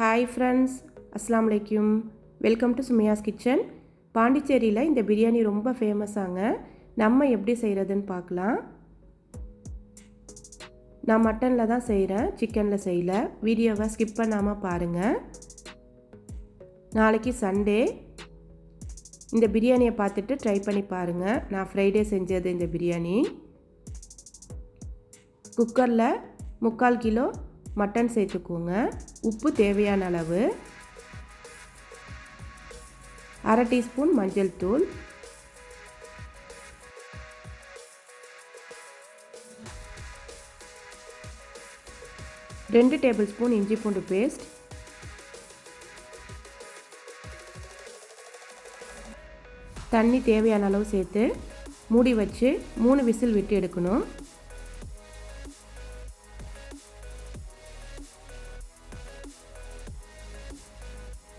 Hi friends அஸ்லாம் வலைக்கும் welcome to Sumaiya's kitchen பாண்டிச்சேரியில் இந்த பிரியாணி ரொம்ப ஃபேமஸாங்க நம்ம எப்படி செய்கிறதுன்னு பார்க்கலாம். நான் மட்டனில் தான் செய்கிறேன் சிக்கனில் செய்யல. வீடியோவை ஸ்கிப் பண்ணாமல் பாருங்கள் நாளைக்கு சண்டே இந்த பிரியாணியை பார்த்துட்டு ட்ரை பண்ணி பாருங்கள் நான் ஃப்ரைடே செஞ்சது இந்த பிரியாணி. குக்கரில் முக்கால் கிலோ மட்டன் சேர்த்துக்கோங்க. உப்பு தேவையான அளவு. அரை டீஸ்பூன் மஞ்சள் தூள். ரெண்டு டேபிள் ஸ்பூன் இஞ்சி பூண்டு பேஸ்ட். தண்ணி தேவையான அளவு சேர்த்து மூடி வச்சு மூணு விசில் விட்டு எடுக்கணும்.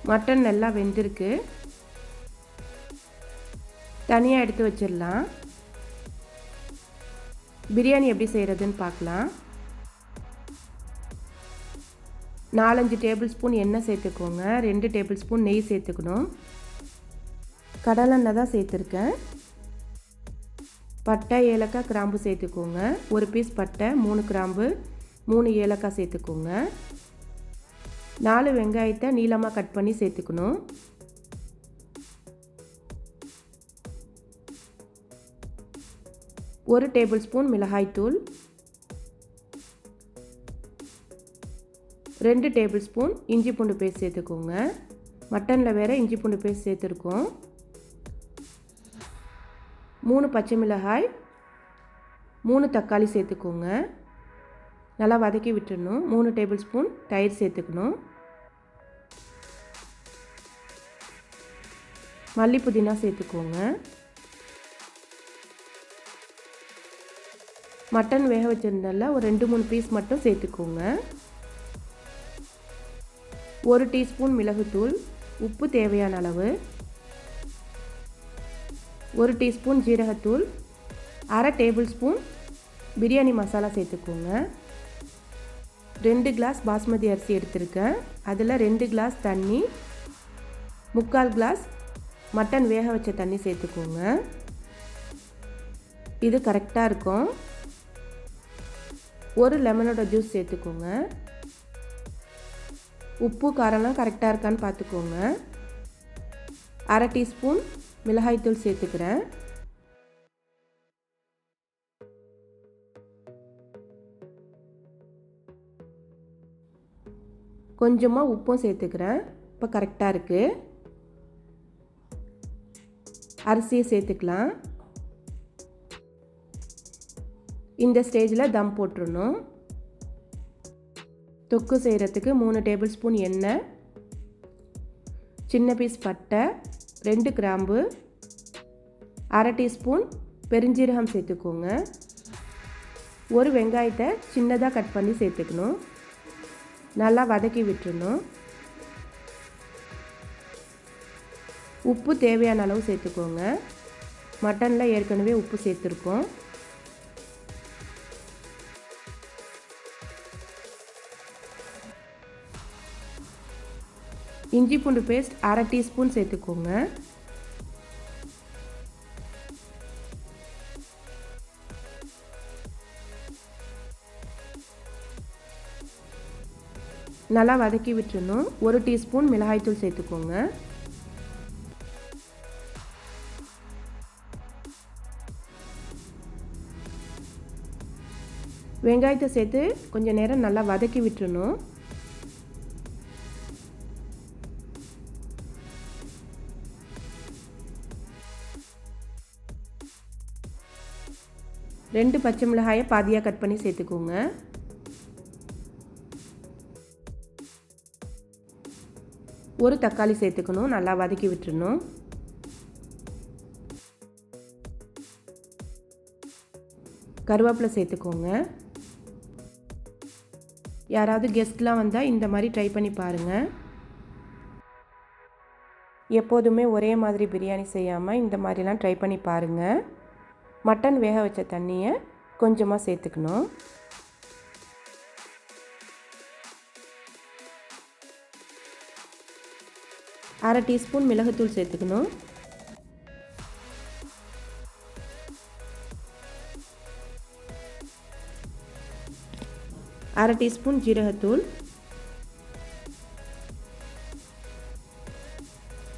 மட்டன் நல்லா வெந்திருக்கு. தனியாக எடுத்து வச்சிடலாம். பிரியாணி எப்படி செய்கிறதுன்னு பார்க்கலாம். நாலஞ்சு டேபிள் ஸ்பூன் எண்ணெய் சேர்த்துக்கோங்க. ரெண்டு டேபிள் ஸ்பூன் நெய் சேர்த்துக்கணும். கடலெண்ணெய் தான் சேர்த்துருக்கேன். பட்டை ஏலக்காய் கிராம்பு சேர்த்துக்கோங்க. ஒரு பீஸ் பட்டை மூணு கிராம்பு மூணு ஏலக்காய் சேர்த்துக்கோங்க. நாலு வெங்காயத்தை நீளமாக கட் பண்ணி சேர்த்துக்கணும். ஒரு டேபிள் ஸ்பூன் மிளகாய்த்தூள் ரெண்டு டேபிள் ஸ்பூன் இஞ்சி பூண்டு பேஸ்ட் சேர்த்துக்கோங்க. மட்டனில் வேறு இஞ்சி பூண்டு பேஸ்ட் சேர்த்துருக்கோம். மூணு பச்சை மிளகாய் மூணு தக்காளி சேர்த்துக்கோங்க. நல்லா வதக்கி விட்டுடணும் மூணு டேபிள் ஸ்பூன் தயிர் சேர்த்துக்கணும். மல்லி புதினா சேர்த்துக்கோங்க. மட்டன் வேக வச்சுருந்தால ஒரு ரெண்டு மூணு பீஸ் மட்டும் சேர்த்துக்கோங்க. ஒரு டீஸ்பூன் மிளகுத்தூள் உப்பு தேவையான அளவு. ஒரு டீஸ்பூன் ஜீரகத்தூள் அரை டேபிள் ஸ்பூன் பிரியாணி மசாலா சேர்த்துக்கோங்க. ரெண்டு கிளாஸ் பாஸ்மதி அரிசி எடுத்திருக்கேன். அதில் ரெண்டு கிளாஸ் தண்ணி முக்கால் கிளாஸ் மட்டன் வேக வச்ச தண்ணி சேர்த்துக்கோங்க. இது கரெக்டாக இருக்கும். ஒரு லெமனோட ஜூஸ் சேர்த்துக்கோங்க. உப்பு காரம்லாம் கரெக்டாக இருக்கான்னு பார்த்துக்கோங்க. அரை டீஸ்பூன் மிளகாய்த்தூள் சேர்த்துக்கிறேன். கொஞ்சமாக உப்பும் சேர்த்துக்கிறேன். இப்போ கரெக்டாக இருக்குது அரிசியை சேர்த்துக்கலாம். இந்த ஸ்டேஜில் தம் போட்டுருணும் தொக்கு செய்கிறதுக்கு மூணு டேபிள் ஸ்பூன் எண்ணெய் சின்ன பீஸ் பட்டை ரெண்டு கிராம்பு அரை டீஸ்பூன் பெருஞ்சீரகம் சேர்த்துக்கோங்க. ஒரு வெங்காயத்தை சின்னதாக கட் பண்ணி சேர்த்துக்கணும். நல்லா வதக்கி விட்டுருணும் உப்பு தேவையான அளவு சேர்த்துக்கோங்க. மட்டனில் ஏற்கனவே உப்பு சேர்த்துருக்கோம். இஞ்சி பூண்டு பேஸ்ட் அரை டீஸ்பூன் சேர்த்துக்கோங்க. நல்லா வதக்கி விட்டுறணும். ஒரு டீஸ்பூன் மிளகாய்த்தூள் சேர்த்துக்கோங்க. வெங்காயத்தை சேர்த்து கொஞ்சம் நேரம் நல்லா வதக்கி விட்டுறணும். ரெண்டு பச்சை மிளகாயை பாதியாக கட் பண்ணி சேர்த்துக்கோங்க. ஒரு தக்காளி சேர்த்துக்கணும் நல்லா வதக்கி விட்டுறணும். கருவேப்பிலை சேர்த்துக்கோங்க. யாராவது கெஸ்ட்லாம் வந்தால் இந்த மாதிரி ட்ரை பண்ணி பாருங்கள் எப்போதுமே ஒரே மாதிரி பிரியாணி செய்யாமல் இந்த மாதிரிலாம் ட்ரை பண்ணி பாருங்கள் மட்டன் வேக வச்ச தண்ணியை கொஞ்சமாக சேர்த்துக்கணும். அரை டீஸ்பூன் மிளகுத்தூள் சேர்த்துக்கணும். அரை டீஸ்பூன் ஜீரகத்தூள்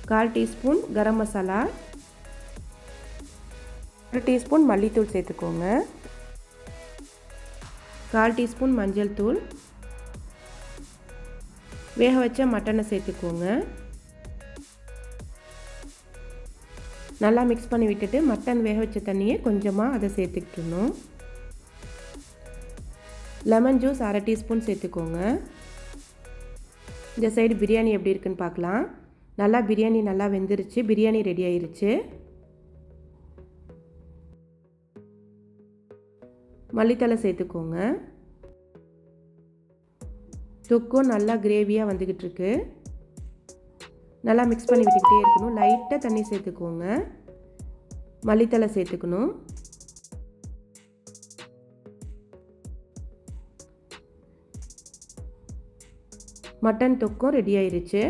கால் டீஸ்பூன் கரம் மசாலா ஒரு டீஸ்பூன் மல்லித்தூள் சேர்த்துக்கோங்க. கால் டீஸ்பூன் மஞ்சள் தூள் வேக வச்ச மட்டனை சேர்த்துக்கோங்க. நல்லா மிக்ஸ் பண்ணி விட்டுட்டு மட்டன் வேக வச்ச தண்ணியை கொஞ்சமாக அதை சேர்த்துக்கிட்டணும் லெமன் ஜூஸ் அரை டீஸ்பூன் சேர்த்துக்கோங்க. இந்த சைடு பிரியாணி எப்படி இருக்குன்னு பார்க்கலாம். நல்லா பிரியாணி நல்லா வெந்துருச்சு. பிரியாணி ரெடி ஆயிருச்சு. மல்லித்தலை சேர்த்துக்கோங்க. தொக்கும் நல்லா கிரேவியாக வந்துக்கிட்டு இருக்கு. நல்லா மிக்ஸ் பண்ணி விட்டுக்கிட்டே இருக்கணும். லைட்டாக தண்ணி சேர்த்துக்கோங்க. மல்லித்தலை சேர்த்துக்கணும். மட்டன் தொக்கும் ரெடி ஆயிருச்சு.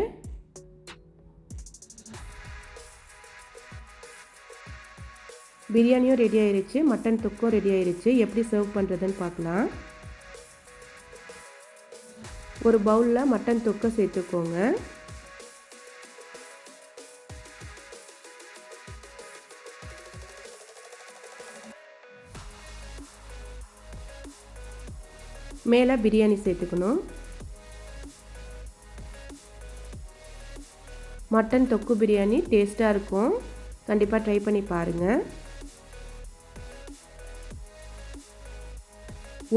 பிரியாணியும் ரெடி ஆயிருச்சு மட்டன் தொக்கும் ரெடி ஆயிருச்சு. எப்படி சர்வ் பண்ணுறதுன்னு பார்க்கலாம். ஒரு பவுலில் மட்டன் தொக்கை சேர்த்துக்கோங்க. மேலே பிரியாணி சேர்த்துக்கணும். மட்டன் தொக்கு பிரியாணி டேஸ்ட்டாக இருக்கும். கண்டிப்பாக ட்ரை பண்ணி பாருங்கள்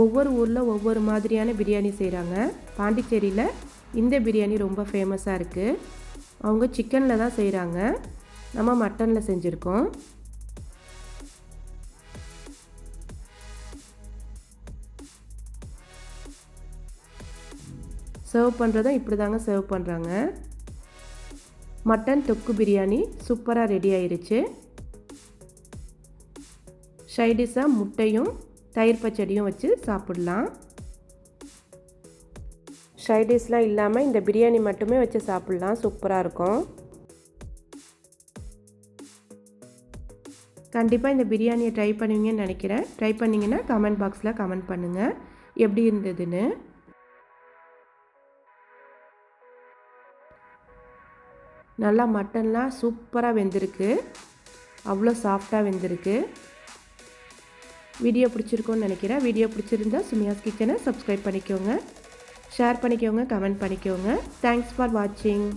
ஒவ்வொரு ஊரில் ஒவ்வொரு மாதிரியான பிரியாணி செய்கிறாங்க பாண்டிச்சேரியில் இந்த பிரியாணி ரொம்ப ஃபேமஸாக இருக்குது அவங்க சிக்கனில் தான் செய்கிறாங்க நம்ம மட்டனில் செஞ்சுருக்கோம். சர்வ் பண்ணுறதும் இப்படி தாங்க சர்வ் பண்ணுறாங்க மட்டன் தொக்கு பிரியாணி சூப்பராக ரெடி ஆயிடுச்சு ஷைடிஷாக முட்டையும் தயிர் பச்சடியும் வச்சு சாப்பிட்லாம். ஷைடிஷ்லாம் இல்லாமல் இந்த பிரியாணி மட்டுமே வச்சு சாப்பிட்லாம். சூப்பராக இருக்கும். கண்டிப்பாக இந்த பிரியாணியை ட்ரை பண்ணுவீங்கன்னு நினைக்கிறேன். ட்ரை பண்ணிங்கன்னா கமெண்ட் பாக்ஸில் கமெண்ட் பண்ணுங்கள் எப்படி இருந்ததுன்னு. நல்லா மட்டன்லாம் சூப்பராக வெந்திருக்கு. அவ்வளோ சாஃப்டாக வெந்திருக்கு. வீடியோ பிடிச்சிருக்கோன்னு நினைக்கிறேன். வீடியோ பிடிச்சிருந்தா சுமியாஸ் கிச்சனை சப்ஸ்கிரைப் பண்ணிக்கோங்க. ஷேர் பண்ணிக்கோங்க கமெண்ட் பண்ணிக்கோங்க. தேங்க்ஸ் ஃபார் வாட்சிங்